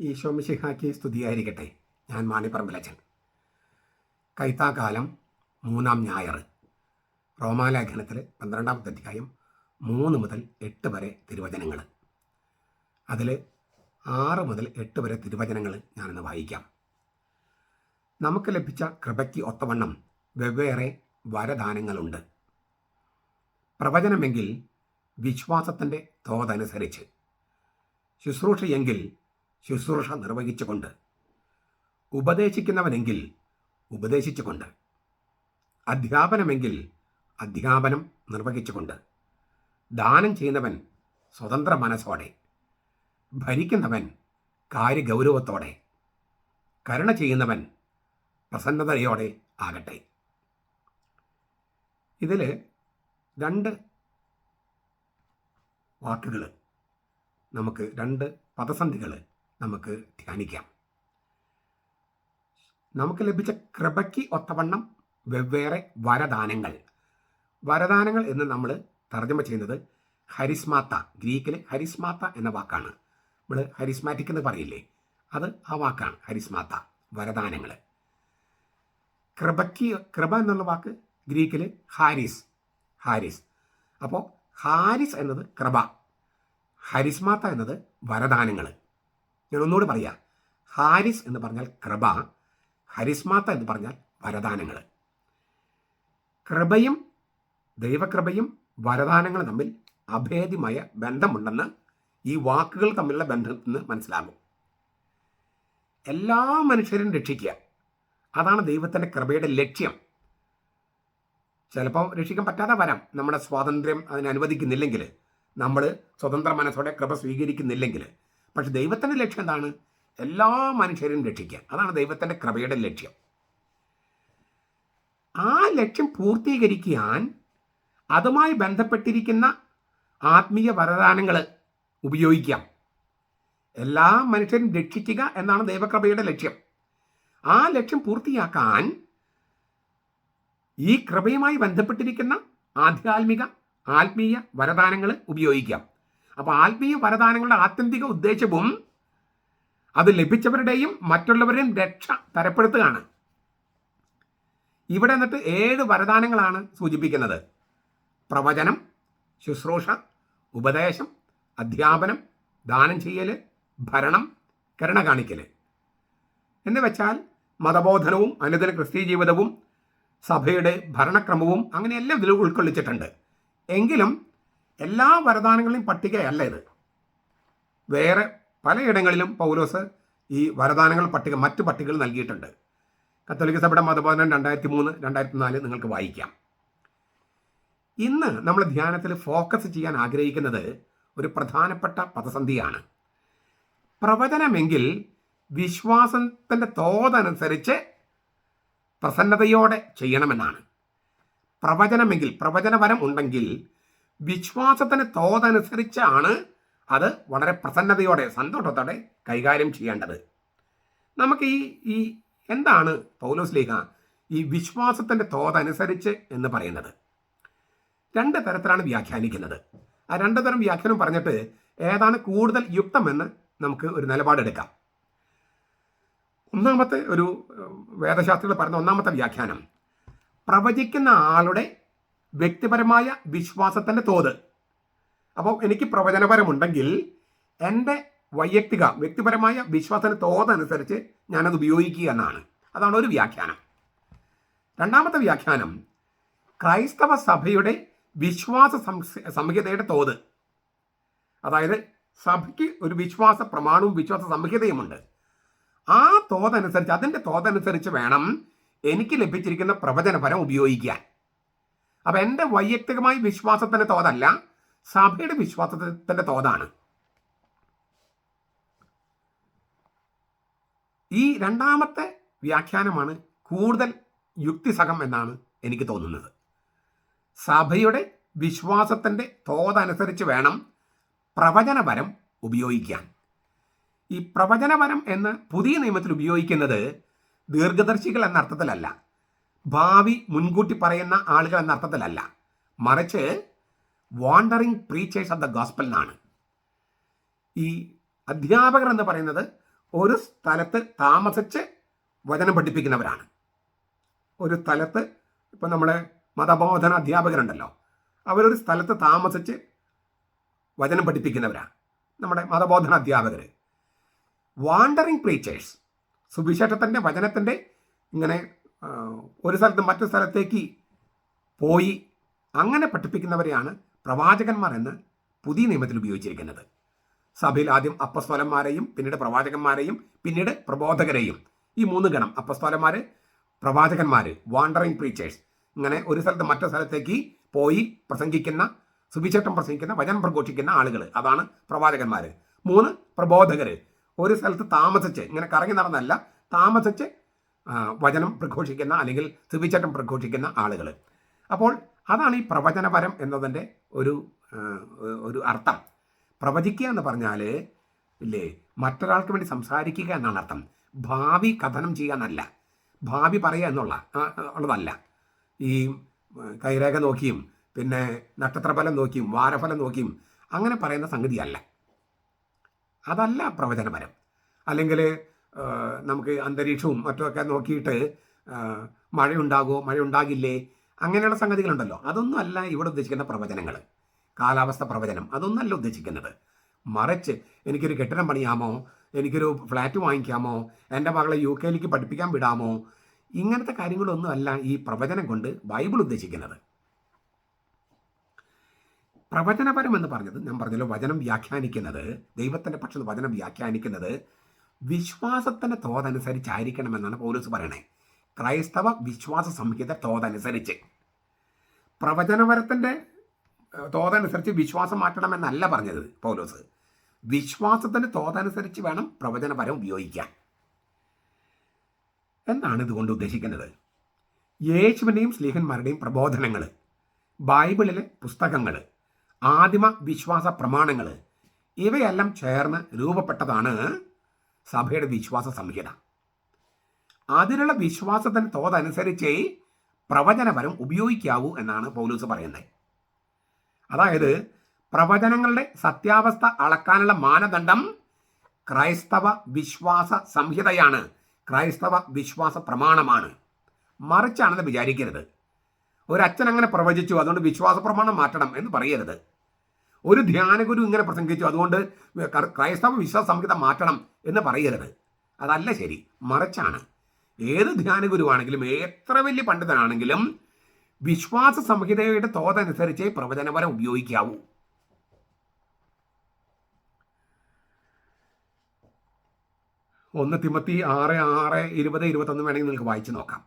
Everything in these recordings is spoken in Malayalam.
ഈശോമിശിഹാക്കി സ്തുതിയായിരിക്കട്ടെ. ഞാൻ മാണിപ്പറമ്പിലച്ചൻ കൈത്താക്കാലം മൂന്നാം ഞായർ. റോമാലേഖനത്തിൽ പന്ത്രണ്ടാമത്തെ അധ്യായം മൂന്ന് മുതൽ എട്ട് വരെ തിരുവചനങ്ങൾ. അതിൽ ആറ് മുതൽ എട്ട് വരെ തിരുവചനങ്ങൾ ഞാനിന്ന് വായിക്കാം. നമുക്ക് ലഭിച്ച കൃപയ്ക്ക് ഒത്തവണ്ണം വെവ്വേറെ വരദാനങ്ങളുണ്ട്. പ്രവചനമെങ്കിൽ വിശ്വാസത്തിന്റെ തോതനുസരിച്ച്. ശുശ്രൂഷയെങ്കിൽ ശുശ്രൂഷ നിർവഹിച്ചുകൊണ്ട് ഉപദേശിക്കുന്നവനെങ്കിൽ ഉപദേശിച്ചുകൊണ്ട് അധ്യാപനമെങ്കിൽ അധ്യാപനം നിർവഹിച്ചുകൊണ്ട് ദാനം ചെയ്യുന്നവൻ സ്വതന്ത്ര മനസ്സോടെ ഭരിക്കുന്നവൻ കാര്യഗൗരവത്തോടെ കരുണ ചെയ്യുന്നവൻ പ്രസന്നതയോടെ ആകട്ടെ. ഇതിൽ രണ്ട് വാക്കുകൾ നമുക്ക് രണ്ട് പദസന്ധികൾ നമുക്ക് ധ്യാനിക്കാം. നമുക്ക് ലഭിച്ച കൃപയ്ക്ക് ഒത്തവണ്ണം വെവ്വേറെ വരദാനങ്ങൾ. വരദാനങ്ങൾ എന്ന് നമ്മൾ തർജമ ചെയ്യുന്നത് ഹരിസ്മാത്ത ഗ്രീക്കിൽ ഹരിസ്മാത്ത എന്ന വാക്കാണ്. നമ്മൾ ഹരിസ്മാറ്റിക് എന്ന് പറയില്ലേ? അത് ആ വാക്കാണ് ഹരിസ്മാത്ത വരദാനങ്ങൾ കൃപയ്ക്ക് കൃപ എന്നുള്ള വാക്ക് ഗ്രീക്കിൽ ഹാരിസ് ഹാരിസ്. അപ്പോൾ ഹാരിസ് എന്നത് കൃപ ഹരിസ്മാത്ത എന്നത് വരദാനങ്ങൾ ഞാൻ ഒന്നുകൂടി പറയാം. ഹാരിസ് എന്ന് പറഞ്ഞാൽ കൃപ ഹരിസ്മാത്ത എന്ന് പറഞ്ഞാൽ വരദാനങ്ങൾ. കൃപയും ദൈവകൃപയും വരദാനങ്ങളും തമ്മിൽ അഭേദ്യമായ ബന്ധമുണ്ടെന്ന് ഈ വാക്കുകൾ തമ്മിലുള്ള ബന്ധത്തിൽ നിന്ന് മനസ്സിലാകും. എല്ലാ മനുഷ്യരും രക്ഷിക്കുക. അതാണ് ദൈവത്തിന്റെ കൃപയുടെ ലക്ഷ്യം. ചിലപ്പോൾ രക്ഷിക്കാൻ പറ്റാതെ വരാം. നമ്മുടെ സ്വാതന്ത്ര്യം അതിന് അനുവദിക്കുന്നില്ലെങ്കിൽ നമ്മൾ സ്വതന്ത്ര മനസ്സോടെ കൃപ സ്വീകരിക്കുന്നില്ലെങ്കിൽ പക്ഷെ ദൈവത്തിന്റെ ലക്ഷ്യം എന്താണ്? എല്ലാ മനുഷ്യരെയും രക്ഷിക്കുക അതാണ് ദൈവത്തിന്റെ കൃപയുടെ ലക്ഷ്യം. ആ ലക്ഷ്യം പൂർത്തീകരിക്കാൻ അതുമായി ബന്ധപ്പെട്ടിരിക്കുന്ന ആത്മീയ വരദാനങ്ങൾ ഉപയോഗിക്കാം. എല്ലാ മനുഷ്യരും രക്ഷിക്കുക എന്നാണ് ദൈവകൃപയുടെ ലക്ഷ്യം. ആ ലക്ഷ്യം പൂർത്തിയാക്കാൻ ഈ കൃപയുമായി ബന്ധപ്പെട്ടിരിക്കുന്ന ആധ്യാത്മിക ആത്മീയ വരദാനങ്ങൾ ഉപയോഗിക്കാം. അപ്പോൾ ആത്മീയ വരദാനങ്ങളുടെ ആത്യന്തിക ഉദ്ദേശവും അത് ലഭിച്ചവരുടെയും മറ്റുള്ളവരെയും രക്ഷ തരപ്പെടുത്തുകയാണ്. ഇവിടെ എന്നിട്ട് ഏഴ് വരദാനങ്ങളാണ് സൂചിപ്പിക്കുന്നത്. പ്രവചനം ശുശ്രൂഷ ഉപദേശം അധ്യാപനം ദാനം ചെയ്യൽ ഭരണം കരുണ കാണിക്കൽ എന്ന് വെച്ചാൽ മതബോധനവും അനുദിന ക്രിസ്തീയ ജീവിതവും സഭയുടെ ഭരണക്രമവും അങ്ങനെയെല്ലാം ഇതിൽ ഉൾക്കൊള്ളിച്ചിട്ടുണ്ട്. എങ്കിലും എല്ലാ വരദാനങ്ങളെയും പട്ടികയല്ല ഇത്. വേറെ പലയിടങ്ങളിലും പൗലോസ് ഈ വരദാനങ്ങൾ പട്ടിക മറ്റു പട്ടികകൾ നൽകിയിട്ടുണ്ട്. കത്തോലിക്ക സഭയുടെ മതബോധനം രണ്ടായിരത്തി മൂന്ന് രണ്ടായിരത്തി നാല് നിങ്ങൾക്ക് വായിക്കാം. ഇന്ന് നമ്മൾ ധ്യാനത്തിൽ ഫോക്കസ് ചെയ്യാൻ ആഗ്രഹിക്കുന്നത് ഒരു പ്രധാനപ്പെട്ട പദസന്ധിയാണ്. പ്രവചനമെങ്കിൽ വിശ്വാസത്തിന്റെ തോതനുസരിച്ച് പ്രസന്നതയോടെ ചെയ്യണമെന്നാണ്. പ്രവചനമെങ്കിൽ പ്രവചനപരം ഉണ്ടെങ്കിൽ വിശ്വാസത്തിന് തോതനുസരിച്ചാണ് അത് വളരെ പ്രസന്നതയോടെ സന്തോഷത്തോടെ കൈകാര്യം ചെയ്യേണ്ടത്. നമുക്ക് ഈ ഈ എന്താണ് പൗലോസ് ലേഖ? ഈ വിശ്വാസത്തിന്റെ തോതനുസരിച്ച് എന്ന് പറയുന്നത്. രണ്ട് തരത്തിലാണ് വ്യാഖ്യാനിക്കുന്നത്. ആ രണ്ട് തരം വ്യാഖ്യാനം പറഞ്ഞിട്ട് ഏതാണ് കൂടുതൽ യുക്തമെന്ന് നമുക്ക് ഒരു നിലപാടെടുക്കാം ഒന്നാമത്തെ ഒരു വേദശാസ്ത്രികൾ പറഞ്ഞ ഒന്നാമത്തെ വ്യാഖ്യാനം പ്രവചിക്കുന്ന ആളുടെ വ്യക്തിപരമായ വിശ്വാസത്തിന്റെ തോത്. അപ്പോൾ എനിക്ക് പ്രവചനപരമുണ്ടെങ്കിൽ എന്റെ വൈയക്തിക വ്യക്തിപരമായ വിശ്വാസത്തിന്റെ തോതനുസരിച്ച് ഞാനത് ഉപയോഗിക്കുക എന്നാണ്. അതാണ് ഒരു വ്യാഖ്യാനം. രണ്ടാമത്തെ വ്യാഖ്യാനം ക്രൈസ്തവ സഭയുടെ വിശ്വാസ സംഹിതയുടെ തോത്. അതായത് സഭയ്ക്ക് ഒരു വിശ്വാസ പ്രമാണവും വിശ്വാസ സംഹിതയുമുണ്ട്. ആ തോതനുസരിച്ച് അതിന്റെ തോതനുസരിച്ച് വേണം എനിക്ക് ലഭിച്ചിരിക്കുന്ന പ്രവചനപരം ഉപയോഗിക്കാൻ. അപ്പം എന്റെ വൈയക്തികമായ വിശ്വാസത്തിന്റെ തോതല്ല സഭയുടെ വിശ്വാസത്തിന്റെ തോതാണ്. ഈ രണ്ടാമത്തെ വ്യാഖ്യാനമാണ് കൂടുതൽ യുക്തിസഹം എന്നാണ് എനിക്ക് തോന്നുന്നത്. സഭയുടെ വിശ്വാസത്തിന്റെ തോതനുസരിച്ച് വേണം പ്രവചനപരം ഉപയോഗിക്കാൻ. ഈ പ്രവചനപരം എന്ന് പുതിയ നിയമത്തിൽ ഉപയോഗിക്കുന്നത് ദീർഘദർശികൾ എന്ന അർത്ഥത്തിലല്ല. ഭാവി മുൻകൂട്ടി പറയുന്ന ആളുകൾ എന്ന അർത്ഥത്തിലല്ല. മറിച്ച് wandering preachers of the gospel എന്നാണ് ഈ അധ്യാപകർ എന്ന് പറയുന്നത് ഒരു സ്ഥലത്ത് താമസിച്ച് വചനം പഠിപ്പിക്കുന്നവരാണ്. ഒരു സ്ഥലത്ത് ഇപ്പം നമ്മുടെ മതബോധന അധ്യാപകരുണ്ടല്ലോ. അവരൊരു സ്ഥലത്ത് താമസിച്ച് വചനം പഠിപ്പിക്കുന്നവരാണ്. നമ്മുടെ മതബോധന അധ്യാപകർ വാണ്ടറിങ് പ്രീച്ചേഴ്സ് സുവിശേഷത്തിന്റെ വചനത്തിന്റെ ഇങ്ങനെ ഒരു സ്ഥലത്ത് മറ്റു സ്ഥലത്തേക്ക് പോയി അങ്ങനെ പഠിപ്പിക്കുന്നവരെയാണ് പ്രവാചകന്മാർ എന്ന് പുതിയ നിയമത്തിൽ ഉപയോഗിച്ചിരിക്കുന്നത്. സഭയിൽ ആദ്യം അപ്പസ്തോലന്മാരെയും പിന്നീട് പ്രവാചകന്മാരെയും പിന്നീട് പ്രബോധകരെയും. ഈ മൂന്ന് ഗണം അപ്പസ്തോലന്മാർ പ്രവാചകന്മാർ വാണ്ടറിങ് പ്രീച്ചേഴ്സ് ഇങ്ങനെ ഒരു സ്ഥലത്ത് മറ്റു സ്ഥലത്തേക്ക് പോയി പ്രസംഗിക്കുന്ന സുവിശേഷം പ്രസംഗിക്കുന്ന വചനം പ്രഘോഷിക്കുന്ന ആളുകൾ അതാണ് പ്രവാചകന്മാർ മൂന്ന് പ്രബോധകർ ഒരു സ്ഥലത്ത് താമസിച്ച് ഇങ്ങനെ കറങ്ങി നടന്നല്ല താമസിച്ച് വചനം പ്രഘോഷിക്കുന്ന അല്ലെങ്കിൽ സുവിശേഷം പ്രഘോഷിക്കുന്ന ആളുകൾ അപ്പോൾ അതാണ് ഈ പ്രവചനപരം എന്നതിന്റെ ഒരു ഒരു അർത്ഥം. പ്രവചിക്കുക എന്ന് പറഞ്ഞാൽ ഇല്ലേ മറ്റൊരാൾക്ക് വേണ്ടി സംസാരിക്കുക എന്നാണ് അർത്ഥം. ഭാവി കഥനം ചെയ്യുക എന്നല്ല. ഭാവി പറയുക എന്നുള്ള ഉള്ളതല്ല. ഈ കൈരേഖ നോക്കിയും പിന്നെ നക്ഷത്രഫലം നോക്കിയും വാരഫലം നോക്കിയും അങ്ങനെ പറയുന്ന സംഗതിയല്ല. അതല്ല പ്രവചനപരം. അല്ലെങ്കിൽ നമുക്ക് അന്തരീക്ഷവും മറ്റുമൊക്കെ നോക്കിയിട്ട് മഴയുണ്ടാകുമോ മഴയുണ്ടാകില്ലേ അങ്ങനെയുള്ള സംഗതികളുണ്ടല്ലോ. അതൊന്നും അല്ല ഇവിടെ ഉദ്ദേശിക്കുന്ന പ്രവചനങ്ങൾ കാലാവസ്ഥ പ്രവചനം. അതൊന്നല്ല ഉദ്ദേശിക്കുന്നത്. മറിച്ച് എനിക്കൊരു കെട്ടിടം പണിയാമോ? എനിക്കൊരു ഫ്ലാറ്റ് വാങ്ങിക്കാമോ? എന്റെ മകളെ യു കെയിലേക്ക് പഠിപ്പിക്കാൻ വിടാമോ? ഇങ്ങനത്തെ കാര്യങ്ങളൊന്നും അല്ല ഈ പ്രവചനം കൊണ്ട് ബൈബിൾ ഉദ്ദേശിക്കുന്നത്. പ്രവചനപരം എന്ന് പറഞ്ഞത് ഞാൻ പറഞ്ഞല്ലോ വചനം വ്യാഖ്യാനിക്കുന്നത് ദൈവത്തിന്റെ പക്ഷത്ത് വചനം വ്യാഖ്യാനിക്കുന്നത് വിശ്വാസത്തിന്റെ തോതനുസരിച്ചായിരിക്കണമെന്നാണ് പൗലോസ് പറയണേ. ക്രൈസ്തവ വിശ്വാസ സംഹിത തോതനുസരിച്ച്. പ്രവചനപരത്തിന്റെ ഏഹ്, തോതനുസരിച്ച് വിശ്വാസം മാറ്റണമെന്നല്ല പറഞ്ഞത് പൗലോസ്. വിശ്വാസത്തിന്റെ തോതനുസരിച്ച് വേണം പ്രവചനപരം ഉപയോഗിക്കാൻ. എന്താണ് ഇതുകൊണ്ട് ഉദ്ദേശിക്കുന്നത്. യേശുവിന്റെയും സ്ലീഹന്മാരുടെയും പ്രബോധനങ്ങൾ ബൈബിളിലെ പുസ്തകങ്ങൾ ആദിമ വിശ്വാസ പ്രമാണങ്ങൾ ഇവയെല്ലാം ചേർന്ന് രൂപപ്പെട്ടതാണ് സഭയുടെ വിശ്വാസ സംഹിത. അതിനുള്ള വിശ്വാസത്തിന്റെ തോതനുസരിച്ചേ പ്രവചനപരം ഉപയോഗിക്കാവൂ എന്നാണ് പൗലൂസ് പറയുന്നത്. അതായത് പ്രവചനങ്ങളുടെ സത്യാവസ്ഥ അളക്കാനുള്ള മാനദണ്ഡം ക്രൈസ്തവ വിശ്വാസ സംഹിതയാണ്. ക്രൈസ്തവ വിശ്വാസ പ്രമാണമാണ്. മറിച്ചാണെന്ന് വിചാരിക്കരുത്. ഒരച്ഛൻ അങ്ങനെ പ്രവചിച്ചു അതുകൊണ്ട് വിശ്വാസ പ്രമാണം മാറ്റണം എന്ന് പറയരുത്. ഒരു ധ്യാനഗുരു ഇങ്ങനെ പ്രസംഗിച്ചു. അതുകൊണ്ട് ക്രൈസ്തവ വിശ്വാസ സംഹിത മാറ്റണം എന്ന് പറയരുത്. അതല്ല ശരി മറിച്ചാണ്. ഏത് ധ്യാനഗുരുവാണെങ്കിലും എത്ര വലിയ പണ്ഡിതനാണെങ്കിലും വിശ്വാസ സംഹിതയുടെ തോതനുസരിച്ച് പ്രവചനപരം ഉപയോഗിക്കാവൂ. ഒന്ന് തിമത്തി ആറ് ആറ് ഇരുപത് ഇരുപത്തൊന്ന് വേണമെങ്കിൽ നിങ്ങൾക്ക് വായിച്ചു നോക്കാം.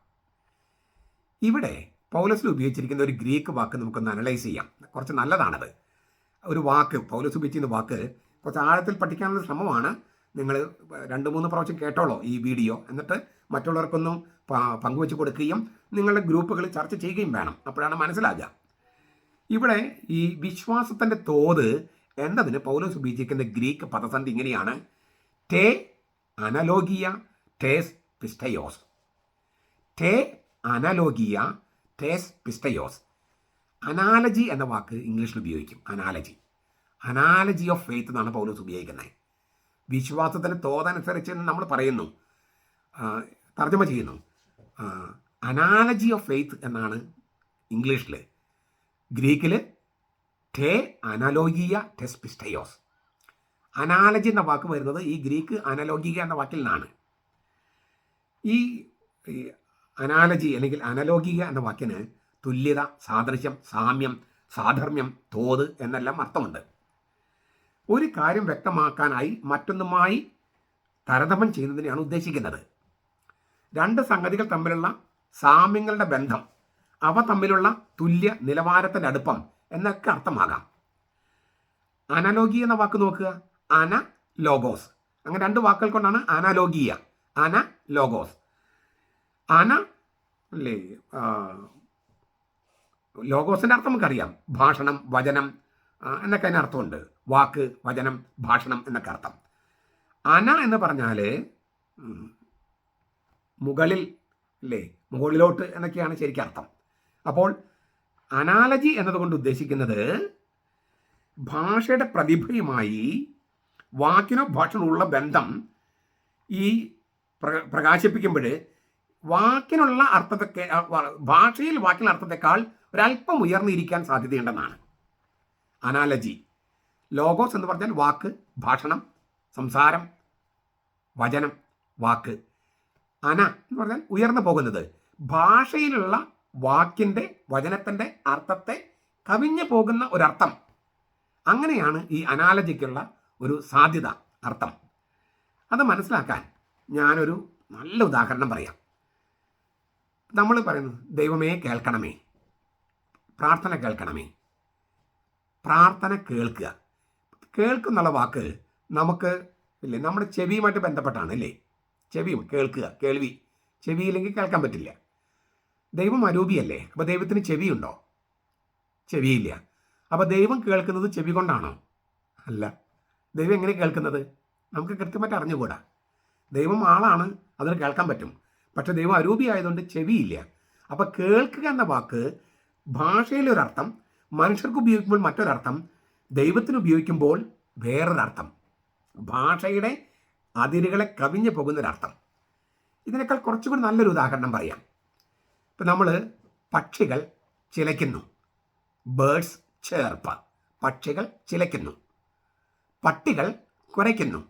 ഇവിടെ പൗലസിൽ ഉപയോഗിച്ചിരിക്കുന്ന ഒരു ഗ്രീക്ക് വാക്ക് നമുക്കൊന്ന് അനലൈസ് ചെയ്യാം. കുറച്ച് നല്ലതാണത്. ഒരു വാക്ക് പൗലോസ് ഉപയോഗിച്ചിരുന്ന വാക്ക് കുറച്ച് ആഴത്തിൽ പഠിക്കാനുള്ള ശ്രമമാണ്. നിങ്ങൾ രണ്ട് മൂന്ന് പ്രാവശ്യം കേട്ടോളോ ഈ വീഡിയോ. എന്നിട്ട് മറ്റുള്ളവർക്കൊന്നും പങ്കുവെച്ച് കൊടുക്കുകയും നിങ്ങളുടെ ഗ്രൂപ്പുകൾ ചർച്ച ചെയ്യുകയും വേണം. അപ്പോഴാണ് മനസ്സിലാകുക. ഇവിടെ ഈ വിശ്വാസത്തിന്റെ തോത് എന്നതിന് പൗലോസ് ഉപയോഗിച്ചിരിക്കുന്ന ഗ്രീക്ക് പദസന്ധി ഇങ്ങനെയാണ്. ടേ അനലോഗിയ ടേസ് പിസ്റ്റയോസ്. ടേ അനലോഗിയ ടേസ് പിസ്റ്റയോസ്. അനാലജി എന്ന വാക്ക് ഇംഗ്ലീഷിൽ ഉപയോഗിക്കും. അനാലജി അനാലജി ഓഫ് ഫെയ്ത്ത് എന്നാണ് പൗലോസ് ഉപയോഗിക്കുന്നത്. വിശ്വാസത്തിന് തോതനുസരിച്ച് നമ്മൾ പറയുന്നു. തർജമ ചെയ്യുന്നു. അനാലജി ഓഫ് ഫെയ്ത്ത് എന്നാണ് ഇംഗ്ലീഷിൽ ഗ്രീക്കിൽ ടേ അനലോഗിയ ടെസ്പിസ്റ്റയോസ് അനാലജി എന്ന വാക്ക് വരുന്നത് ഈ ഗ്രീക്ക് അനലോഗിക എന്ന വാക്കിൽ നിന്നാണ്. ഈ അനാലജി അല്ലെങ്കിൽ അനലോഗിക എന്ന വാക്കിന് തുല്യത സാദൃശ്യം സാമ്യം സാധർമ്മ്യം തോത് എന്നെല്ലാം അർത്ഥമുണ്ട്. ഒരു കാര്യം വ്യക്തമാക്കാനായി മറ്റൊന്നുമായി താരതമ്യം ചെയ്യുന്നതിനെയാണ് ഉദ്ദേശിക്കുന്നത്. രണ്ട് സംഗതികൾ തമ്മിലുള്ള സാമ്യങ്ങളുടെ ബന്ധം അവ തമ്മിലുള്ള തുല്യ നിലവാരത്തിന്റെ അടുപ്പം എന്നൊക്കെ അർത്ഥമാകാം. അനലോഗി എന്ന വാക്ക് നോക്കുക. അന ലോഗോസ് അങ്ങനെ രണ്ട് വാക്കുകൾ കൊണ്ടാണ് അനലോഗിയ. അന ലോഗോസ് അന അല്ലേ ലോഗോസിന്റെ അർത്ഥം നമുക്കറിയാം. ഭാഷണം വചനം എന്നൊക്കെ അതിന് അർത്ഥമുണ്ട്. വാക്ക് വചനം ഭാഷണം എന്നൊക്കെ അർത്ഥം. അന എന്ന് പറഞ്ഞാൽ മുകളിൽ അല്ലേ മുകളിലോട്ട് എന്നൊക്കെയാണ് ശരിക്കും അർത്ഥം. അപ്പോൾ അനാലജി എന്നതുകൊണ്ട് ഉദ്ദേശിക്കുന്നത് ഭാഷയുടെ പ്രതിഭയുമായി വാക്കിനോ ഭാഷയുള്ള ബന്ധം ഈ പ്ര- പ്രകാശിപ്പിക്കുമ്പോൾ വാക്കിനുള്ള അർത്ഥത്തെ ഭാഷയിൽ വാക്കിനുള്ള അർത്ഥത്തെക്കാൾ ഒരല്പം ഉയർന്നിരിക്കാൻ സാധ്യതയുണ്ടെന്നാണ്. അനാലജി ലോഗോസ് എന്ന് പറഞ്ഞാൽ വാക്ക് ഭാഷണം സംസാരം വചനം വാക്ക്. അന എന്ന് പറഞ്ഞാൽ ഉയർന്നു പോകുന്നത്. ഭാഷയിലുള്ള വാക്കിന്റെ വചനത്തിന്റെ അർത്ഥത്തെ കവിഞ്ഞു പോകുന്ന ഒരർത്ഥം. അങ്ങനെയാണ് ഈ അനാലജിക്കുള്ള ഒരു സാധ്യത അർത്ഥം. അത് മനസ്സിലാക്കാൻ ഞാനൊരു നല്ല ഉദാഹരണം പറയാം. നമ്മൾ പറയുന്നു ദൈവമേ കേൾക്കണമേ. പ്രാർത്ഥന കേൾക്കണമേ. പ്രാർത്ഥന കേൾക്കുക. കേൾക്കുന്നുള്ള വാക്ക് നമുക്ക് ഇല്ലേ? നമ്മുടെ ചെവിയുമായിട്ട് ബന്ധപ്പെട്ടാണ് അല്ലേ ചെവിയും കേൾക്കുക കേൾവി. ചെവിയില്ലെങ്കിൽ കേൾക്കാൻ പറ്റില്ല. ദൈവം അരൂപിയല്ലേ? അപ്പോൾ ദൈവത്തിന് ചെവിയുണ്ടോ? ചെവിയില്ല. അപ്പോൾ ദൈവം കേൾക്കുന്നത് ചെവി കൊണ്ടാണോ? അല്ല. ദൈവം എങ്ങനെ കേൾക്കുന്നത്? നമുക്ക് കൃത്യമായിട്ട് അറിഞ്ഞുകൂടാ. ദൈവം ആളാണ് അതിന് കേൾക്കാൻ പറ്റും. പക്ഷെ ദൈവം അരൂപി ആയതുകൊണ്ട് ചെവിയില്ല. അപ്പോൾ കേൾക്കുക എന്ന വാക്ക് ഭാഷയിലൊരർത്ഥം മനുഷ്യർക്ക് ഉപയോഗിക്കുമ്പോൾ മറ്റൊരർത്ഥം ദൈവത്തിന് ഉപയോഗിക്കുമ്പോൾ വേറൊരർത്ഥം. ഭാഷയുടെ അതിരുകളെ കവിഞ്ഞു പോകുന്നൊരർത്ഥം. ഇതിനേക്കാൾ കുറച്ചുകൂടി നല്ലൊരു ഉദാഹരണം പറയാം. ഇപ്പം നമ്മൾ പക്ഷികൾ ചിലയ്ക്കുന്നു. ബേഡ്സ് ചേർപ്പ്. പക്ഷികൾ ചിലയ്ക്കുന്നു. പട്ടികൾ കുരയ്ക്കുന്നു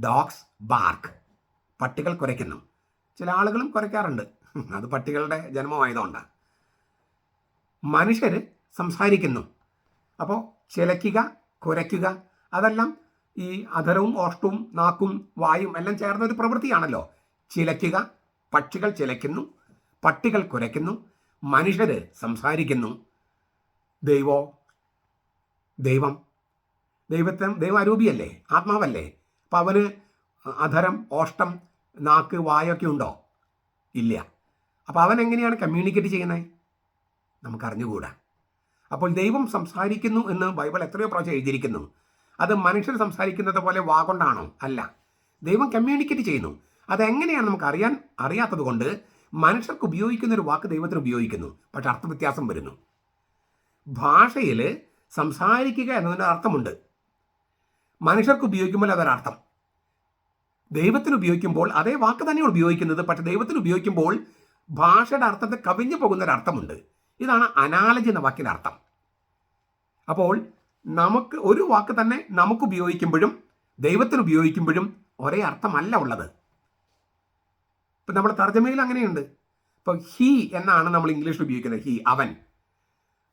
ഡോഗ്സ് ബാർക്ക്. പട്ടികൾ കുരയ്ക്കുന്നു ചില ആളുകളും കുരയ്ക്കാറുണ്ട് അത് പട്ടികളുടെ ജന്മമായതുകൊണ്ടാണ്. മനുഷ്യർ സംസാരിക്കുന്നു. അപ്പോൾ ചിലയ്ക്കുക കുരയ്ക്കുക അതെല്ലാം ഈ അധരവും ഓഷ്ടവും നാക്കും വായും എല്ലാം ചേർന്ന ഒരു പ്രവൃത്തിയാണല്ലോ. ചിലയ്ക്കുക പക്ഷികൾ ചിലയ്ക്കുന്നു പട്ടികൾ കുരയ്ക്കുന്നു മനുഷ്യർ സംസാരിക്കുന്നു. ദൈവോ ദൈവം ദൈവത്തെ ദൈവാരൂപിയല്ലേ ആത്മാവല്ലേ? അപ്പം അവന് അധരം ഓഷ്ടം നാക്ക് വായൊക്കെ ഉണ്ടോ? ഇല്ല. അപ്പോൾ അവൻ എങ്ങനെയാണ് കമ്മ്യൂണിക്കേറ്റ് ചെയ്യുന്നത്? നമുക്കറിഞ്ഞുകൂടാ. അപ്പോൾ ദൈവം സംസാരിക്കുന്നു എന്ന് ബൈബിൾ എത്രയോ പ്രാവശ്യം എഴുതിയിരിക്കുന്നു. അത് മനുഷ്യർ സംസാരിക്കുന്നത് പോലെ വാ കൊണ്ടാണോ? അല്ല. ദൈവം കമ്മ്യൂണിക്കേറ്റ് ചെയ്യുന്നു. അതെങ്ങനെയാണ് നമുക്ക് അറിയാൻ അറിയാത്തത് കൊണ്ട് മനുഷ്യർക്ക് ഉപയോഗിക്കുന്ന ഒരു വാക്ക് ദൈവത്തിന് ഉപയോഗിക്കുന്നു. പക്ഷെ അർത്ഥവ്യത്യാസം വരുന്നു. ഭാഷയിൽ സംസാരിക്കുക എന്നതിന്റെ അർത്ഥമുണ്ട്. മനുഷ്യർക്ക് ഉപയോഗിക്കുമ്പോൾ അതൊരർത്ഥം. ദൈവത്തിന് ഉപയോഗിക്കുമ്പോൾ അതേ വാക്ക് തന്നെയാണ് ഉപയോഗിക്കുന്നത്. പക്ഷെ ദൈവത്തിന് ഉപയോഗിക്കുമ്പോൾ ഭാഷയുടെ അർത്ഥത്തെ കവിഞ്ഞു പോകുന്ന ഒരു അർത്ഥമുണ്ട്. ഇതാണ് അനാലജി എന്ന വാക്കിന്റെ അർത്ഥം. അപ്പോൾ നമുക്ക് ഒരു വാക്ക് തന്നെ നമുക്ക് ഉപയോഗിക്കുമ്പോഴും ദൈവത്തിന് ഉപയോഗിക്കുമ്പോഴും ഒരേ അർത്ഥമല്ല ഉള്ളത്. ഇപ്പം നമ്മുടെ തർജമയിൽ അങ്ങനെയുണ്ട്. ഇപ്പോൾ ഹി എന്നാണ് നമ്മൾ ഇംഗ്ലീഷിൽ ഉപയോഗിക്കുന്നത്. ഹി അവൻ.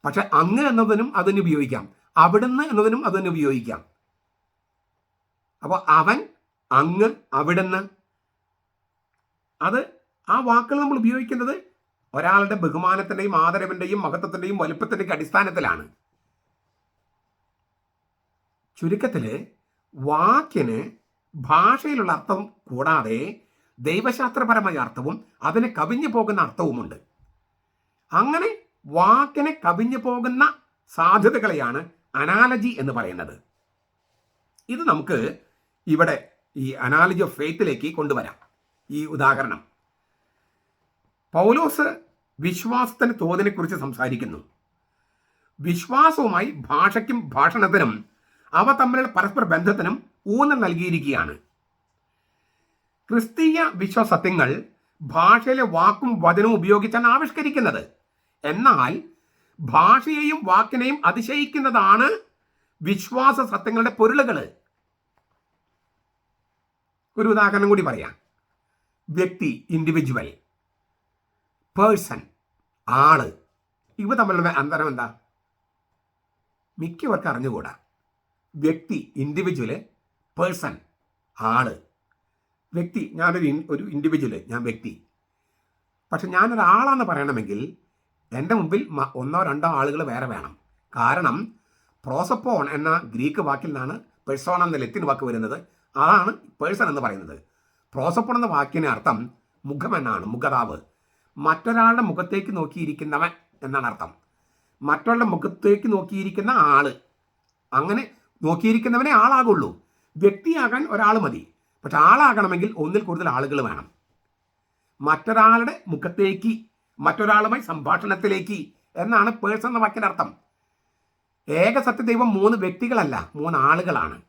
പക്ഷെ അങ്ങ് എന്നതിനും അതിന് ഉപയോഗിക്കാം. അവിടുന്ന് എന്നതിനും അതിന് ഉപയോഗിക്കാം. അപ്പോൾ അവൻ അങ്ങ് അവിടുന്ന്. അത് ആ വാക്കുകൾ നമ്മൾ ഉപയോഗിക്കുന്നത് ഒരാളുടെ ബഹുമാനത്തിന്റെയും ആദരവിന്റെയും മഹത്വത്തിന്റെയും വലുപ്പത്തിന്റെയും അടിസ്ഥാനത്തിലാണ്. ചുരുക്കത്തിൽ വാക്കിന് ഭാഷയിലുള്ള അർത്ഥം കൂടാതെ ദൈവശാസ്ത്രപരമായ അർത്ഥവും അതിന് കവിഞ്ഞു പോകുന്ന അർത്ഥവുമുണ്ട്. അങ്ങനെ വാക്കിനെ കവിഞ്ഞു പോകുന്ന സാധ്യതകളെയാണ് അനാലജി എന്ന് പറയുന്നത്. ഇത് നമുക്ക് ഇവിടെ ഈ അനാലജി ഓഫ് ഫെയ്ത്തിലേക്ക് കൊണ്ടുവരാം. ഈ ഉദാഹരണം. പൗലോസ് വിശ്വാസത്തിന് തോതിനെക്കുറിച്ച് സംസാരിക്കുന്നു. വിശ്വാസവുമായി ഭാഷയ്ക്കും ഭാഷണത്തിനും അവ തമ്മിലുള്ള പരസ്പര ബന്ധത്തിനും ഊന്നൽ നൽകിയിരിക്കുകയാണ്. ക്രിസ്തീയ വിശ്വസത്യങ്ങൾ ഭാഷയിലെ വാക്കും വചനവും ഉപയോഗിച്ചാണ് ആവിഷ്കരിക്കുന്നത്. എന്നാൽ ഭാഷയെയും വാക്കിനെയും അതിശയിക്കുന്നതാണ് വിശ്വാസ സത്യങ്ങളുടെ പൊരുളുകൾ ഒരു ഉദാഹരണം കൂടി പറയാം. വ്യക്തി ഇൻഡിവിജ്വൽ പേഴ്സൺ ആൾ. ഇവ തമ്മിലുള്ള അന്തരം എന്താ? മിക്കവർക്ക് അറിഞ്ഞുകൂടാ. വ്യക്തി ഇൻഡിവിജ്വൽ പേഴ്സൺ ആൾ. വ്യക്തി ഞാനൊരു ഒരു ഇൻഡിവിജ്വൽ ഞാൻ വ്യക്തി. പക്ഷെ ഞാനൊരാളാണെന്ന് പറയണമെങ്കിൽ എന്റെ മുമ്പിൽ ഒന്നോ രണ്ടോ ആളുകൾ വേറെ വേണം. കാരണം പ്രോസപ്പോൺ എന്ന ഗ്രീക്ക് വാക്കിൽ നിന്നാണ് പെഴ്സോൺ എന്ന ലത്തിൻ വാക്ക് വരുന്നത്. അതാണ് പേഴ്സൺ എന്ന് പറയുന്നത്. പ്രോസപ്പോൺ എന്ന വാക്കിന് അർത്ഥം മുഖം എന്നാണ് മുഖതാവ്. മറ്റൊരാളുടെ മുഖത്തേക്ക് നോക്കിയിരിക്കുന്നവൻ എന്നാണ് അർത്ഥം. മറ്റൊരാളുടെ മുഖത്തേക്ക് നോക്കിയിരിക്കുന്ന ആൾ. അങ്ങനെ നോക്കിയിരിക്കുന്നവനെ ആളാകുള്ളൂ. വ്യക്തിയാകാൻ ഒരാൾ മതി. പക്ഷെ ആളാകണമെങ്കിൽ ഒന്നിൽ കൂടുതൽ ആളുകൾ വേണം. മറ്റൊരാളുടെ മുഖത്തേക്ക് മറ്റൊരാളുമായി സംഭാഷണത്തിലേക്ക് എന്നാണ് പേഴ്സൺ എന്ന വാക്കിന്റെ അർത്ഥം. ഏക സത്യദൈവം മൂന്ന് വ്യക്തികളല്ല മൂന്ന് ആളുകളാണ്.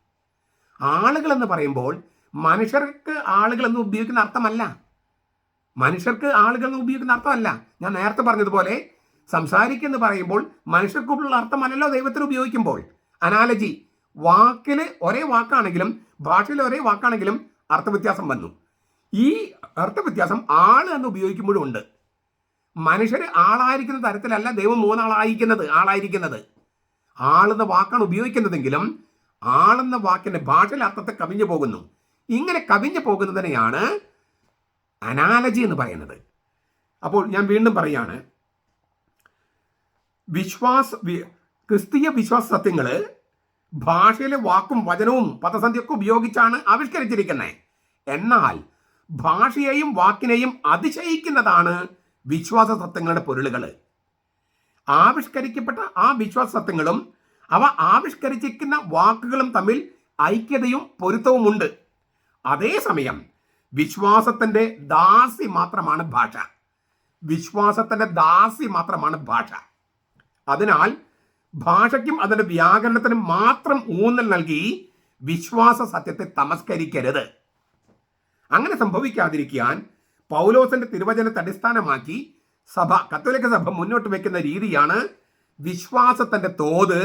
ആളുകൾ എന്ന് പറയുമ്പോൾ മനുഷ്യർക്ക് ആളുകൾ എന്ന് ഉപയോഗിക്കുന്ന അർത്ഥമല്ല. മനുഷ്യർക്ക് ആളുകൾ ഉപയോഗിക്കുന്ന അർത്ഥമല്ല. ഞാൻ നേരത്തെ പറഞ്ഞതുപോലെ സംസാരിക്കുന്നു പറയുമ്പോൾ മനുഷ്യർക്കുള്ള അർത്ഥമല്ലല്ലോ ദൈവത്തിന് ഉപയോഗിക്കുമ്പോൾ. അനാലജി വാക്കിൽ ഒരേ വാക്കാണെങ്കിലും ഭാഷയിൽ ഒരേ വാക്കാണെങ്കിലും അർത്ഥവ്യത്യാസം വന്നു. ഈ അർത്ഥവ്യത്യാസം ആൾ എന്ന് ഉപയോഗിക്കുമ്പോഴും ഉണ്ട്. മനുഷ്യർ ആളായിരിക്കുന്ന തരത്തിലല്ല ദൈവം മൂന്നാളായിരിക്കുന്നത് ആളായിരിക്കുന്നത്. ആളെന്ന വാക്കാണ് ഉപയോഗിക്കുന്നതെങ്കിലും ആളെന്ന വാക്കിന്റെ ഭാഷയിൽ അർത്ഥത്തെ കവിഞ്ഞു പോകുന്നു. ഇങ്ങനെ കവിഞ്ഞു പോകുന്നതിനെയാണ് അനാലജി എന്ന് പറയുന്നത്. അപ്പോൾ ഞാൻ വീണ്ടും പറയാണ് വിശ്വാസ ക്രിസ്തീയ വിശ്വാസ സത്യങ്ങൾ ഭാഷയിലെ വാക്കും വചനവും പദസന്ധിയൊക്കെ ഉപയോഗിച്ചാണ് ആവിഷ്കരിച്ചിരിക്കുന്നത് എന്നാൽ ഭാഷയെയും വാക്കിനെയും അതിശയിക്കുന്നതാണ് വിശ്വാസ സത്യങ്ങളുടെ പൊരുളുകൾ ആവിഷ്കരിക്കപ്പെട്ട ആ വിശ്വാസ സത്യങ്ങളും അവ ആവിഷ്കരിച്ചിരിക്കുന്ന വാക്കുകളും തമ്മിൽ ഐക്യതയും പൊരുത്തവുമുണ്ട്. അതേസമയം വിശ്വാസത്തിന്റെ ദാസി മാത്രമാണ് ഭാഷ. വിശ്വാസത്തിന്റെ ദാസി മാത്രമാണ് ഭാഷ. അതിനാൽ ഭാഷയ്ക്കും അതിന്റെ വ്യാകരണത്തിനും മാത്രം ഊന്നൽ നൽകി വിശ്വാസ സത്യത്തെ തമസ്കരിക്കരുത്. അങ്ങനെ സംഭവിക്കാതിരിക്കാൻ പൗലോസിന്റെ തിരുവചനത്തെ അടിസ്ഥാനമാക്കി സഭ കത്തോലിക്ക സഭ മുന്നോട്ട് വെക്കുന്ന രീതിയാണ് വിശ്വാസത്തിന്റെ തോത്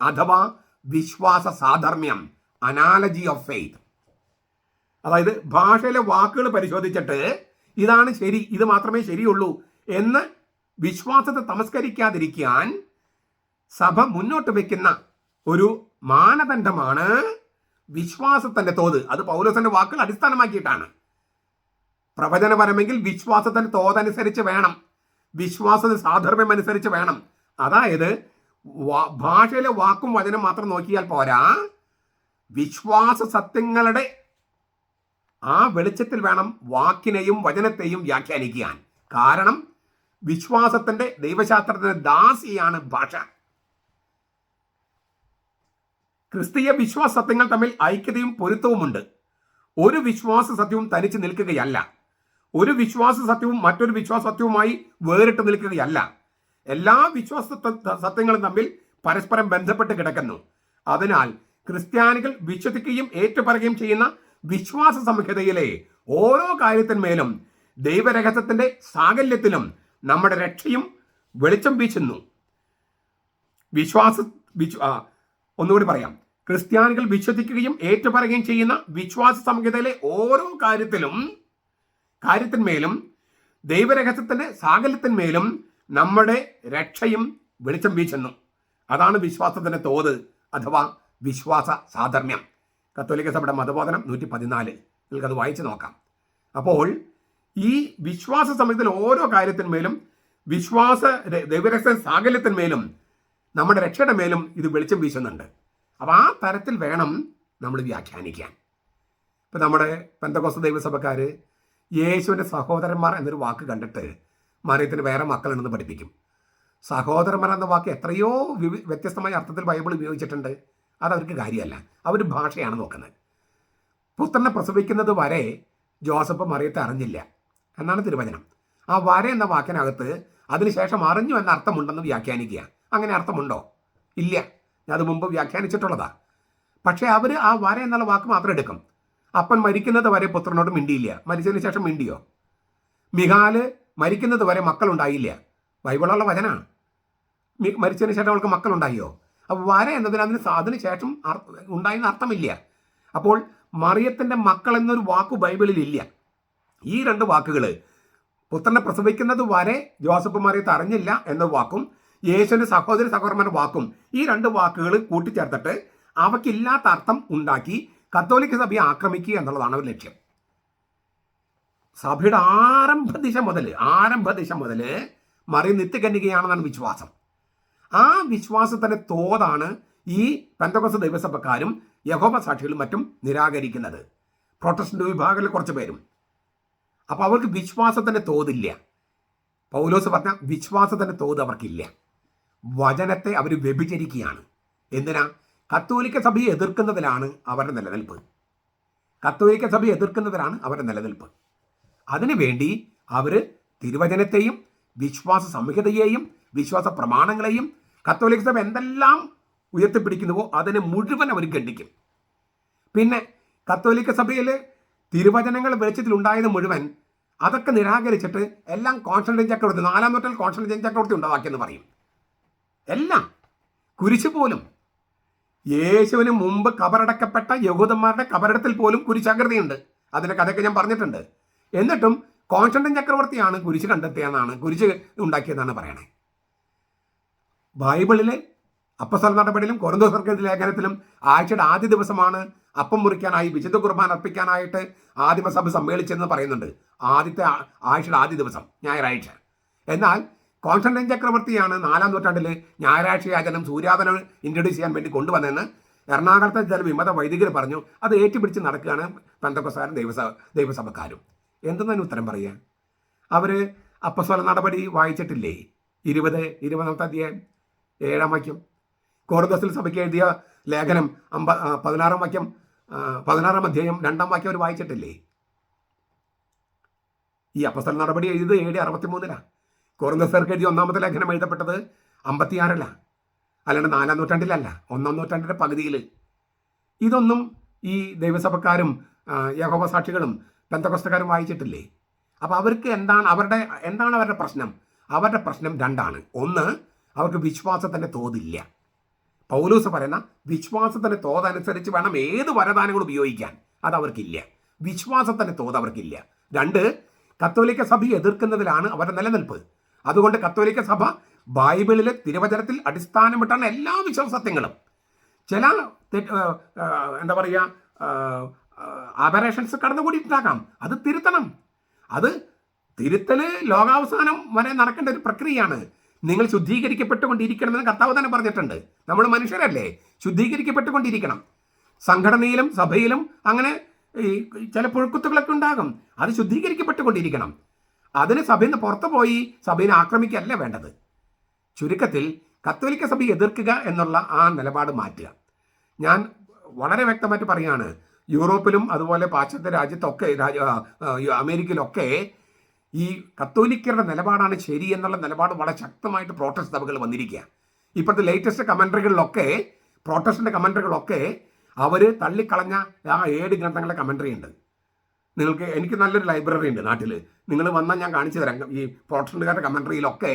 അഥവാ വിശ്വാസ സാധർമ്മ്യം അനാലജി ഓഫ് ഫെയ്ത്ത് അതായത് ഭാഷയിലെ വാക്കുകൾ പരിശോധിച്ചിട്ട് ഇതാണ് ശരി ഇത് മാത്രമേ ശരിയുള്ളൂ എന്ന് വിശ്വാസത്തെ തമസ്കരിക്കാതിരിക്കാൻ സഭ മുന്നോട്ട് വെക്കുന്ന ഒരു മാനദണ്ഡമാണ് വിശ്വാസത്തിന്റെ തോത്. അത് പൗലോസിന്റെ വാക്കുകൾ അടിസ്ഥാനമാക്കിയിട്ടാണ്. പ്രവചനപരമെങ്കിൽ വിശ്വാസത്തിന്റെ തോതനുസരിച്ച് വേണം. വിശ്വാസത്തിന് സാധർമ്യം അനുസരിച്ച് വേണം. അതായത് ഭാഷയിലെ വാക്കും വചനം മാത്രം നോക്കിയാൽ പോരാ. വിശ്വാസ സത്യങ്ങളുടെ ആ വെളിച്ചത്തിൽ വേണം വാക്കിനെയും വചനത്തെയും വ്യാഖ്യാനിക്കാൻ. കാരണം വിശ്വാസത്തിന്റെ ദൈവശാസ്ത്രത്തിന്റെ ദാസിയാണ് ഭാഷ. ക്രിസ്തീയ വിശ്വാസ സത്യങ്ങൾ തമ്മിൽ ഐക്യതയും പൊരുത്തവുമുണ്ട്. ഒരു വിശ്വാസ സത്യവും തനിച്ച് നിൽക്കുകയല്ല. ഒരു വിശ്വാസ സത്യവും മറ്റൊരു വിശ്വാസ സത്യവുമായി വേറിട്ട് നിൽക്കുകയല്ല. എല്ലാ വിശ്വാസ സത്യങ്ങളും തമ്മിൽ പരസ്പരം ബന്ധപ്പെട്ട് കിടക്കുന്നു. അതിനാൽ ക്രിസ്ത്യാനികൾ വിശ്വസിക്കുകയും ഏറ്റുപറയുകയും ചെയ്യുന്ന വിശ്വാസ സംഹിതയിലെ ഓരോ കാര്യത്തിന്മേലും ദൈവരഹസ്യത്തിന്റെ സാകല്യത്തിലും നമ്മുടെ രക്ഷയും വെളിച്ചം വീശുന്നു. വിശ്വാസ വിശ്വ ഒന്നുകൂടി പറയാം. ക്രിസ്ത്യാനികൾ വിശ്വസിക്കുകയും ഏറ്റുപറയുകയും ചെയ്യുന്ന വിശ്വാസ സംഹിതയിലെ ഓരോ കാര്യത്തിലും കാര്യത്തിന്മേലും ദൈവരഹസ്യത്തിന്റെ സാകല്യത്തിന്മേലും നമ്മുടെ രക്ഷയും വെളിച്ചം വീശുന്നു. അതാണ് വിശ്വാസത്തിന്റെ തോത് അഥവാ വിശ്വാസ സാധർമ്മ്യം. കത്തോലിക്ക സഭയുടെ മതബോധനം നൂറ്റി പതിനാല് നിങ്ങൾക്കത് വായിച്ചു നോക്കാം. അപ്പോൾ ഈ വിശ്വാസ സമയത്തിൽ ഓരോ കാര്യത്തിന്മേലും വിശ്വാസ ദൈവരക്ഷ സാകല്യത്തിന്മേലും നമ്മുടെ രക്ഷയുടെ മേലും ഇത് വെളിച്ചം വീശുന്നുണ്ട്. അപ്പം ആ തരത്തിൽ വേണം നമ്മൾ വ്യാഖ്യാനിക്കാൻ. ഇപ്പം നമ്മുടെ പെന്തകോസ്ത ദൈവസഭക്കാർ യേശുവിന്റെ സഹോദരന്മാർ എന്നൊരു വാക്ക് കണ്ടിട്ട് മറിയത്തിന് വേറെ മക്കളുണ്ടെന്ന് പഠിപ്പിക്കും. സഹോദരന്മാർ എന്ന വാക്ക് എത്രയോ വ്യത്യസ്തമായ അർത്ഥത്തിൽ ബൈബിൾ ഉപയോഗിച്ചിട്ടുണ്ട്. അത് അവർക്ക് കാര്യമല്ല. അവർ ഭാഷയാണ് നോക്കുന്നത്. പുത്രനെ പ്രസവിക്കുന്നത് വരെ ജോസഫ് മറിയത്തെ അറിഞ്ഞില്ല. എന്നാണ് തിരുവചനം. ആ വര എന്ന വാക്കിനകത്ത് അതിനുശേഷം അറിഞ്ഞു എന്ന അർത്ഥമുണ്ടെന്ന് വ്യാഖ്യാനിക്കുക. അങ്ങനെ അർത്ഥമുണ്ടോ? ഇല്ല. അത് മുമ്പ് വ്യാഖ്യാനിച്ചിട്ടുള്ളതാ. പക്ഷേ അവർ ആ വര എന്നുള്ള വാക്ക് മാത്രം എടുക്കും. അപ്പൻ മരിക്കുന്നത് വരെ പുത്രനോട് മിണ്ടിയില്ല. മരിച്ചതിന് ശേഷം മിണ്ടിയോ? മിഹാൽ മരിക്കുന്നത് വരെ മക്കളുണ്ടായില്ല. ബൈബിളുള്ള വചനാണ് മരിച്ചതിന് ശേഷം അവൾക്ക് മക്കളുണ്ടായോ? അപ്പോൾ വര എന്നതിന് അതിന് സാധന ശേഷം ഉണ്ടായിരുന്ന അർത്ഥമില്ല. അപ്പോൾ മറിയത്തിന്റെ മക്കൾ എന്നൊരു വാക്ക് ബൈബിളിൽ ഇല്ല. ഈ രണ്ട് വാക്കുകൾ പുത്രനെ പ്രസവിക്കുന്നത് വരെ ജോസഫ് മറിയത്ത് അറിഞ്ഞില്ല എന്ന വാക്കും യേശുവിന്റെ സഹോദര സഹോദരന്മാരുടെ വാക്കും ഈ രണ്ട് വാക്കുകൾ കൂട്ടിച്ചേർത്തിട്ട് അവക്കില്ലാത്ത അർത്ഥം ഉണ്ടാക്കി കത്തോലിക്ക സഭയെ ആക്രമിക്കുക എന്നുള്ളതാണ് ഒരു ലക്ഷ്യം. സഭയുടെ ആരംഭ ദിശ മുതൽ ആരംഭ ദിശ മുതൽ മറിയ നിത്യകന്യകയാണെന്നാണ് വിശ്വാസം. ആ വിശ്വാസത്തിന്റെ തോതാണ് ഈ പെന്തകോസ് ദൈവസഭക്കാരും യഹോബ സാക്ഷികളും മറ്റും നിരാകരിക്കുന്നത്. പ്രൊട്ടസ്റ്റന്റ് വിഭാഗത്തിൽ കുറച്ച് പേരും. അപ്പോൾ അവർക്ക് വിശ്വാസത്തിന്റെ തോതില്ല. പൗലോസ് പറഞ്ഞ വിശ്വാസത്തിന്റെ തോത് അവർക്കില്ല. വചനത്തെ അവർ വ്യഭിചരിക്കുകയാണ്. എന്തിനാ? കത്തോലിക്ക സഭയെ എതിർക്കുന്നതിലാണ് അവരുടെ നിലനിൽപ്പ്. കത്തോലിക്ക സഭയെ എതിർക്കുന്നതിലാണ് അവരുടെ നിലനിൽപ്പ്. അതിനുവേണ്ടി അവർ തിരുവചനത്തെയും വിശ്വാസ സംഹിതയെയും വിശ്വാസ പ്രമാണങ്ങളെയും കത്തോലിക്ക സഭ എന്തെല്ലാം ഉയർത്തിപ്പിടിക്കുന്നുവോ അതിനെ മുഴുവൻ അവർ ഖണ്ഡിക്കും. പിന്നെ കത്തോലിക്ക സഭയിൽ തിരുവചനങ്ങൾ വെളിച്ചത്തിൽ ഉണ്ടായത് മുഴുവൻ അതൊക്കെ നിരാകരിച്ചിട്ട് എല്ലാം കോൺസ്റ്റന്റൈൻ ചക്രവർത്തി നാലാം നൂറ്റാണ്ടിൽ കോൺസ്റ്റന്റൈൻ ചക്രവർത്തി ഉണ്ടാക്കിയെന്ന് പറയും. എല്ലാം കുരിശ് പോലും. യേശുവിന് മുമ്പ് കബറടക്കപ്പെട്ട യഹൂദന്മാരുടെ കബറിടത്തിൽ പോലും കുരിശാകൃതിയുണ്ട് അതിന്റെ കഥയൊക്കെ ഞാൻ പറഞ്ഞിട്ടുണ്ട്. എന്നിട്ടും കോൺസ്റ്റന്റൈൻ ചക്രവർത്തിയാണ് കുരിശ് കണ്ടെത്തിയെന്നാണ് കുരിശ് ഉണ്ടാക്കിയതെന്നാണ് പറയണേ. ബൈബിളിലെ അപ്പസ്ഥല നടപടിയിലും കൊറന്തോസർക്കെതി ലേഖനത്തിലും ആഴ്ചയുടെ ആദ്യ ദിവസമാണ് അപ്പം മുറിക്കാനായി വിശുദ്ധ കുർബാൻ അർപ്പിക്കാനായിട്ട് ആദിമസഭ സമ്മേളിച്ചെന്ന് പറയുന്നുണ്ട്. ആദ്യത്തെ ആഴ്ചയുടെ ആദ്യ ദിവസം ഞായറാഴ്ച. എന്നാൽ കോൺസ്റ്റന്റൈൻ ചക്രവർത്തിയാണ് നാലാം നൂറ്റാണ്ടിൽ ഞായറാഴ്ച യാചനം സൂര്യാതനം ഇൻട്രൊഡ്യൂസ് ചെയ്യാൻ വേണ്ടി കൊണ്ടുവന്നതെന്ന് എറണാകുളത്തെ ചില വിമത വൈദികർ പറഞ്ഞു. അത് ഏറ്റുപിടിച്ച് നടക്കുകയാണ് പെന്തക്കൊസാരും ദൈവസ ദൈവസഭക്കാരും. എന്തെന്നതിന് ഉത്തരം പറയുക അവർ അപ്പസ്വല നടപടി വായിച്ചിട്ടില്ലേ? ഇരുപത് ഇരുപതാമത്തെ അധ്യായം? ഏഴാം വാക്യം. കോർദസിൽ സഭയ്ക്ക് എഴുതിയ ലേഖനം അമ്പ പതിനാറാം വാക്യം പതിനാറാം അധ്യായം രണ്ടാം വാക്യം അവർ വായിച്ചിട്ടില്ലേ? ഈ അപ്പസ്ഥല നടപടി എഴുതിയത് ഏഴ് അറുപത്തിമൂന്നിലാണ് കോർദസർക്ക് എഴുതിയ ഒന്നാമത്തെ ലേഖനം എഴുതപ്പെട്ടത് അമ്പത്തിയാറിലാണ് അല്ലാണ്ട് നാലാം നൂറ്റാണ്ടിലല്ല ഒന്നാം നൂറ്റാണ്ടിന്റെ പകുതിയിൽ ഇതൊന്നും ഈ ദൈവസഭക്കാരും യഹോവ സാക്ഷികളും ബന്ധകസ്തക്കാരും വായിച്ചിട്ടില്ലേ? അപ്പോൾ അവർക്ക് എന്താണ് അവരുടെ എന്താണ് അവരുടെ പ്രശ്നം? അവരുടെ പ്രശ്നം രണ്ടാണ്. ഒന്ന് അവർക്ക് വിശ്വാസത്തിന്റെ തോതില്ല. പൗലൂസ് പറയുന്ന വിശ്വാസത്തിന്റെ തോതനുസരിച്ച് വേണം ഏത് വരദാനങ്ങൾ ഉപയോഗിക്കാൻ. അത് അവർക്കില്ല. വിശ്വാസത്തിന്റെ തോത് അവർക്കില്ല. രണ്ട് കത്തോലിക്ക സഭ എതിർക്കുന്നതിലാണ് അവരുടെ നിലനിൽപ്പ്. അതുകൊണ്ട് കത്തോലിക്ക സഭ ബൈബിളിലെ തിരുവചനത്തിൽ അടിസ്ഥാനമിട്ടാണ് എല്ലാ വിശ്വാസത്യങ്ങളും. ചില എന്താ പറയുക ആപറേഷൻസ് കടന്നുകൂടിയിട്ടുണ്ടാകാം. അത് തിരുത്തണം. അത് തിരുത്തൽ ലോകാവസാനം വരെ നടക്കേണ്ട ഒരു പ്രക്രിയയാണ്. നിങ്ങൾ ശുദ്ധീകരിക്കപ്പെട്ടുകൊണ്ടിരിക്കണമെന്ന് കർത്താവ് തന്നെ പറഞ്ഞിട്ടുണ്ട്. നമ്മൾ മനുഷ്യരല്ലേ? ശുദ്ധീകരിക്കപ്പെട്ടുകൊണ്ടിരിക്കണം. സംഘടനയിലും സഭയിലും അങ്ങനെ ഈ ചില പുഴുക്കുത്തുകളൊക്കെ ഉണ്ടാകും. അത് ശുദ്ധീകരിക്കപ്പെട്ടുകൊണ്ടിരിക്കണം. അതിന് സഭയിൽ നിന്ന് പുറത്തു പോയി സഭയെ ആക്രമിക്കുകയല്ല വേണ്ടത്. ചുരുക്കത്തിൽ കത്തോലിക്ക സഭ എതിർക്കുക എന്നുള്ള ആ നിലപാട് മാറ്റുക. ഞാൻ വളരെ വ്യക്തമായിട്ട് പറയുകയാണ് യൂറോപ്പിലും അതുപോലെ പാശ്ചാത്യ രാജ്യത്തൊക്കെ അമേരിക്കയിലൊക്കെ ഈ കത്തോലിക്കരുടെ നിലപാടാണ് ശരി എന്നുള്ള നിലപാട് വളരെ ശക്തമായിട്ട് പ്രോട്ടസ്റ്റ് സഭകൾ വന്നിരിക്കുക ഇപ്പോഴത്തെ ലേറ്റസ്റ്റ് കമൻട്രികളിലൊക്കെ പ്രോട്ടസ്റ്റിന്റെ കമൻട്രികളൊക്കെ അവർ തള്ളിക്കളഞ്ഞ ആ ഏഴ് ഗ്രന്ഥങ്ങളുടെ കമൻട്രി ഉണ്ട്. നിങ്ങൾക്ക് എനിക്ക് നല്ലൊരു ലൈബ്രറി ഉണ്ട് നാട്ടിൽ നിങ്ങൾ വന്നാൽ ഞാൻ കാണിച്ചു തരാം. ഈ പ്രോട്ടസ്റ്റന്റുകാരുടെ കമൻട്രിയിലൊക്കെ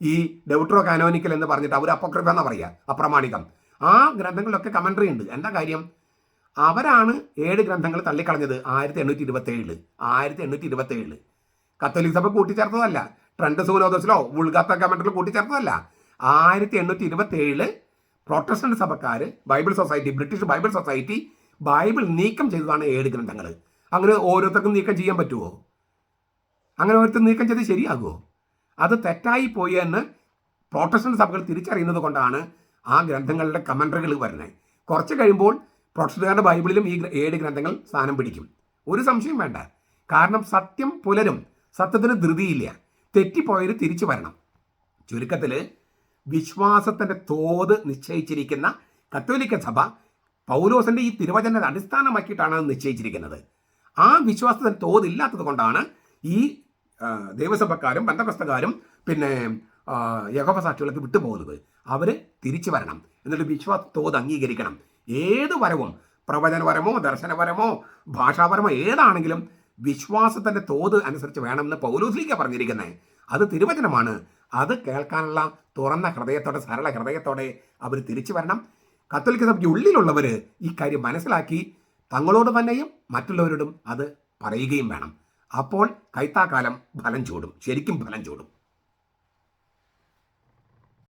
ഈ ഡെവിട്രോ കാനോനിക്കൽ എന്ന് പറഞ്ഞിട്ട് അവർ അപ്പോക്രിഫ എന്നാ പറയുക അപ്രമാണികം. ആ ഗ്രന്ഥങ്ങളിലൊക്കെ കമൻട്രി ഉണ്ട്. എന്താ കാര്യം? അവരാണ് ഏഴ് ഗ്രന്ഥങ്ങൾ തള്ളിക്കളഞ്ഞത് ആയിരത്തി എണ്ണൂറ്റി ഇരുപത്തി ഏഴിൽ ആയിരത്തി എണ്ണൂറ്റി ഇരുപത്തി ഏഴിൽ കത്തോലിക് സഭ കൂട്ടിച്ചേർത്തതല്ല. ട്രണ്ട് സൂനോദസിലോ ഉൾഗാത്ത കമന്റിലോ കൂട്ടിച്ചേർത്തതല്ല. ആയിരത്തി എണ്ണൂറ്റി ഇരുപത്തി ഏഴിൽ Protestant സഭക്കാർ Bible society British Bible society Bible നീക്കം ചെയ്തതാണ് ഏഴ് ഗ്രന്ഥങ്ങൾ അങ്ങനെ ഓരോരുത്തർക്കും നീക്കം ചെയ്യാൻ പറ്റുമോ അങ്ങനെ ഓരോരുത്തർ നീക്കം ചെയ്ത് ശരിയാകുമോ അത് തെറ്റായി പോയി എന്ന് പ്രൊട്ടസ്റ്റന്റ് സഭകൾ തിരിച്ചറിയുന്നത് കൊണ്ടാണ് ആ ഗ്രന്ഥങ്ങളുടെ കമൻട്രികൾ വരുന്നത്. കുറച്ച് കഴിയുമ്പോൾ പ്രൊട്ടസ്റ്റുകാരുടെ ബൈബിളിലും ഈ ഏഴ് ഗ്രന്ഥങ്ങൾ സ്ഥാനം പിടിക്കും. ഒരു സംശയം വേണ്ട. കാരണം സത്യം പുലരും. സത്യത്തിന് ധൃതിയില്ല. തെറ്റിപ്പോയത് തിരിച്ചു വരണം. ചുരുക്കത്തിൽ വിശ്വാസത്തിന്റെ തോത് നിശ്ചയിച്ചിരിക്കുന്ന കത്തോലിക്ക സഭ പൗലോസിന്റെ ഈ തിരുവചന അടിസ്ഥാനമാക്കിയിട്ടാണ് അത് നിശ്ചയിച്ചിരിക്കുന്നത്. ആ വിശ്വാസത്തിന്റെ തോതില്ലാത്തത് കൊണ്ടാണ് ഈ ദേവസഭക്കാരും ബന്ധപ്രസ്ഥക്കാരും പിന്നെ യഹോപസാക്ഷികളൊക്കെ വിട്ടുപോകുന്നത്. അവർ തിരിച്ചു വരണം. എന്നിട്ട് വിശ്വാസ തോത് അംഗീകരിക്കണം. ഏത് വരവും പ്രവചനപരമോ ദർശനപരമോ ഭാഷാപരമോ ഏതാണെങ്കിലും വിശ്വാസത്തിന്റെ തോത് അനുസരിച്ച് വേണമെന്ന് പൗലോസ്ലിക്ക പറഞ്ഞിരിക്കുന്നത് അത് തിരുവചനമാണ്. അത് കേൾക്കാനുള്ള തുറന്ന ഹൃദയത്തോടെ സരള ഹൃദയത്തോടെ അവർ തിരിച്ചു വരണം. കത്തോലിക്ക സഭയ്ക്ക് ഉള്ളിലുള്ളവർ ഈ കാര്യം മനസ്സിലാക്കി തങ്ങളോട് തന്നെയും മറ്റുള്ളവരോടും അത് പറയുകയും വേണം. അപ്പോൾ കൈത്താക്കാലം ഫലം ചൂടും. ശരിക്കും ഫലം ചൂടും.